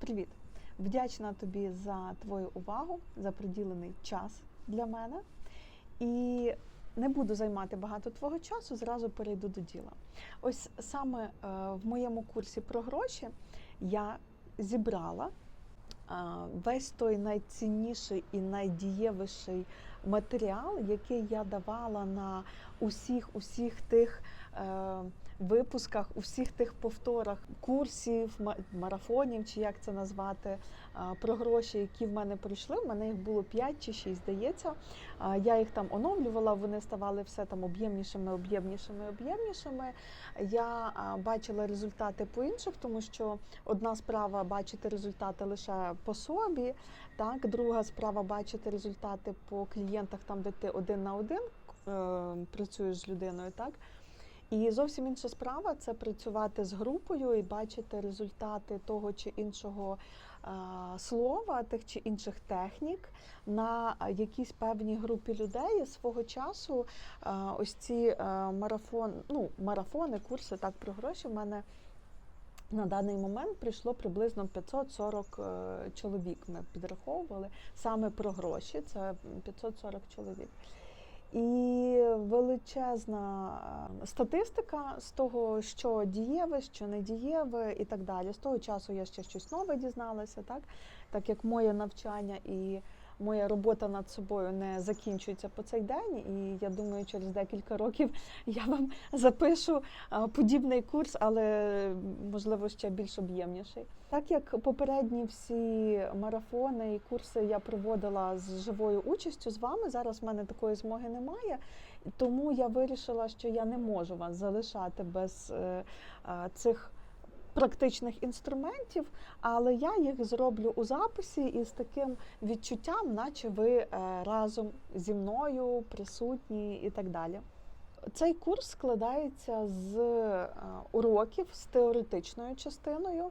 Привіт! Вдячна тобі за твою увагу, за приділений час для мене. І не буду займати багато твого часу, зразу перейду до діла. Ось саме е, в моєму курсі про гроші я зібрала е, весь той найцінніший і найдієвіший матеріал, який я давала на усіх усіх тих е, випусках, у всіх тих повторах курсів, ма- марафонів, чи як це назвати, про гроші, які в мене прийшли. У мене їх було 5 чи 6, здається. Я їх там оновлювала, вони ставали все там об'ємнішими, об'ємнішими, об'ємнішими. Я бачила результати по інших, тому що одна справа бачити результати лише по собі, так друга справа бачити результати по клієнтах, там де ти один на один е, працюєш з людиною, так. І зовсім інша справа це працювати з групою і бачити результати того чи іншого слова, тих чи інших технік на якійсь певній групі людей. І Свого часу ось ці марафон, ну, марафони, курси так про гроші в мене. На даний момент прийшло приблизно 540 е, чоловік. Ми підраховували саме про гроші. Це 540 чоловік. І величезна е, статистика з того, що дієве, що не дієве, і так далі. З того часу я ще щось нове дізналася, так так як моє навчання і моя робота над собою не закінчується по цей день. І я думаю, через декілька років я вам запишу подібний курс, але можливо ще більш об'ємніший. Так як попередні всі марафони і курси я проводила з живою участю з вами, зараз в мене такої змоги немає. Тому я вирішила, що я не можу вас залишати без е, цих практичних інструментів, але я їх зроблю у записі із таким відчуттям, наче ви е, разом зі мною присутні і так далі. Цей курс складається з е, уроків з теоретичною частиною,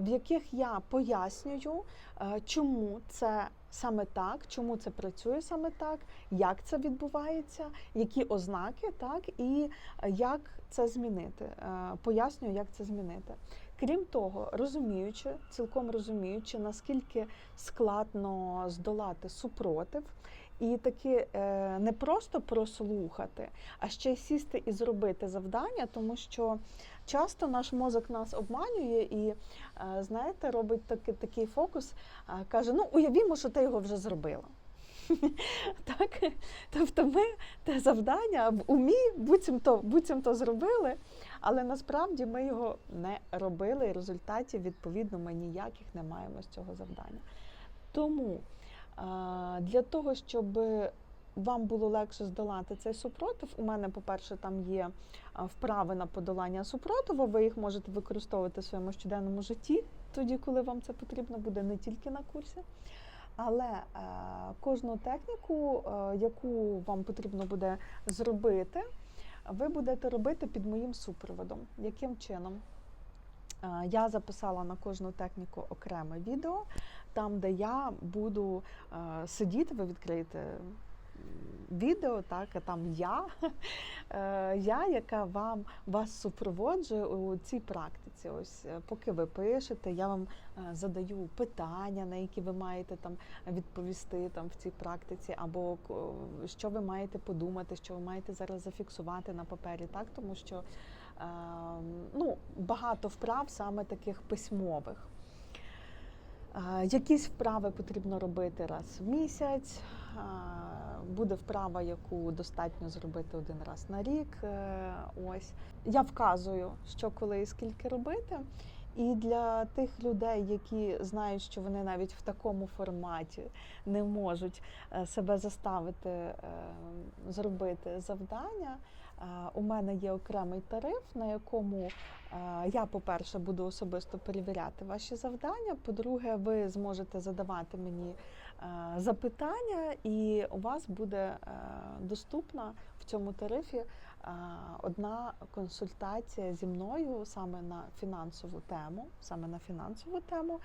в яких я пояснюю, е, чому це саме так, чому це працює саме так, як це відбувається, які ознаки, так і е, як це змінити. Е, Пояснюю, як це змінити. Крім того, розуміючи, цілком розуміючи, наскільки складно здолати супротив, і таки е, не просто прослухати, а ще й сісти і зробити завдання, тому що часто наш мозок нас обманює і, е, знаєте, робить такий, такий фокус, е, каже: ну уявімо, що ти його вже зробила. Так? Тобто ми те завдання в умі буцімто, буцімто зробили, але насправді ми його не робили, і результатів, відповідно, ми ніяких не маємо з цього завдання. Тому для того, щоб вам було легше здолати цей супротив, у мене, по-перше, там є вправи на подолання супротиву, ви їх можете використовувати в своєму щоденному житті, тоді, коли вам це потрібно буде, не тільки на курсі. Але кожну техніку, яку вам потрібно буде зробити, ви будете робити під моїм супроводом. Яким чином? Е, Я записала на кожну техніку окреме відео, там, де я буду е, сидіти, ви відкриєте відео, так, а там я, е, я, яка вам вас супроводжує у цій практиці. Ось поки ви пишете, я вам задаю питання, на які ви маєте там відповісти там в цій практиці, або що ви маєте подумати, що ви маєте зараз зафіксувати на папері, так тому що ну, багато вправ саме таких письмових. Е, Якісь вправи потрібно робити раз в місяць. Е, Буде вправа, яку достатньо зробити один раз на рік. Е, Ось я вказую, що коли і скільки робити. І для тих людей, які знають, що вони навіть в такому форматі не можуть себе заставити е, зробити завдання. У мене є окремий тариф, на якому я, по-перше, буду особисто перевіряти ваші завдання. По-друге, ви зможете задавати мені запитання, і у вас буде доступна в цьому тарифі одна консультація зі мною саме на фінансову тему. Саме на фінансову тему.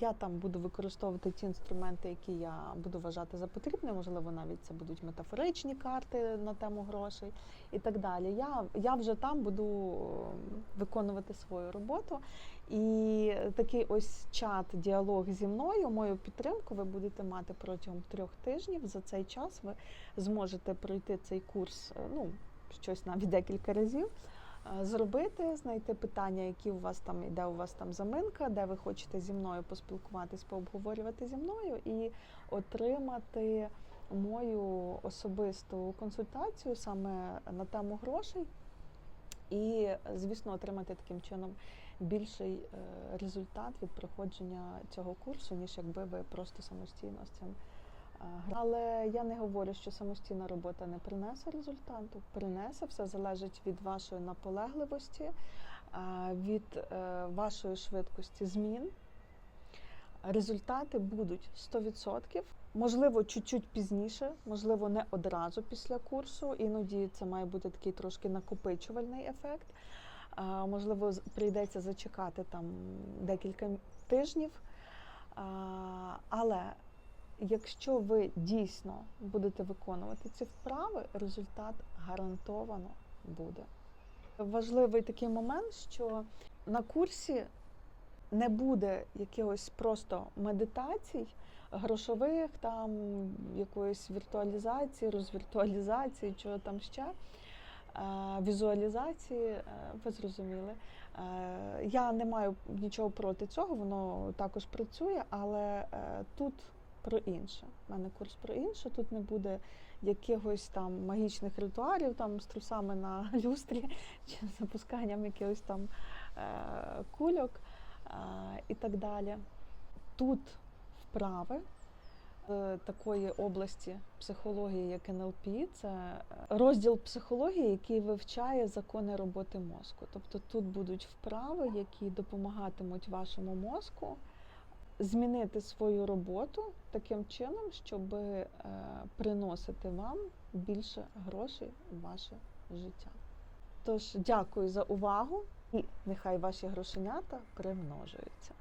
Я там буду використовувати ті інструменти, які я буду вважати за потрібне. Можливо, навіть це будуть метафоричні карти на тему грошей і так далі. Я, я вже там буду виконувати свою роботу. І такий ось чат, діалог зі мною, мою підтримку ви будете мати протягом трьох тижнів. За цей час ви зможете пройти цей курс, е, ну щось навіть декілька разів. Е, Зробити, знайти питання, які у вас там, де у вас там заминка, де ви хочете зі мною поспілкуватись, пообговорювати зі мною і отримати мою особисту консультацію саме на тему грошей, і, звісно, отримати таким чином більший е, результат від проходження цього курсу, ніж якби ви просто самостійно з цим. Е, Але я не говорю, що самостійна робота не принесе результату. Принесе, все залежить від вашої наполегливості, е, від е, вашої швидкості змін. Результати будуть 100%. Можливо, чуть-чуть пізніше, можливо, не одразу після курсу. Іноді це має бути такий трошки накопичувальний ефект. Можливо, прийдеться зачекати там декілька тижнів. Але якщо ви дійсно будете виконувати ці вправи, результат гарантовано буде. Важливий такий момент, що на курсі не буде якихось просто медитацій, грошових, там якоїсь віртуалізації, розвіртуалізації, чого там ще. е, Візуалізації, е, ви зрозуміли. Е, Я не маю нічого проти цього, воно також працює, але тут про інше. У мене курс про інше. Тут не буде якихось там магічних ритуалів там з трусами на люстрі чи запусканням якихось там е, кульок е, і так далі. Тут вправи з такої області психології, як НЛП, це е, розділ психології, який вивчає закони роботи мозку. Тобто тут будуть вправи, які допомагатимуть вашому мозку змінити свою роботу таким чином, щоб е, приносити вам більше грошей в ваше життя. Тож дякую за увагу і нехай ваші грошенята примножуються.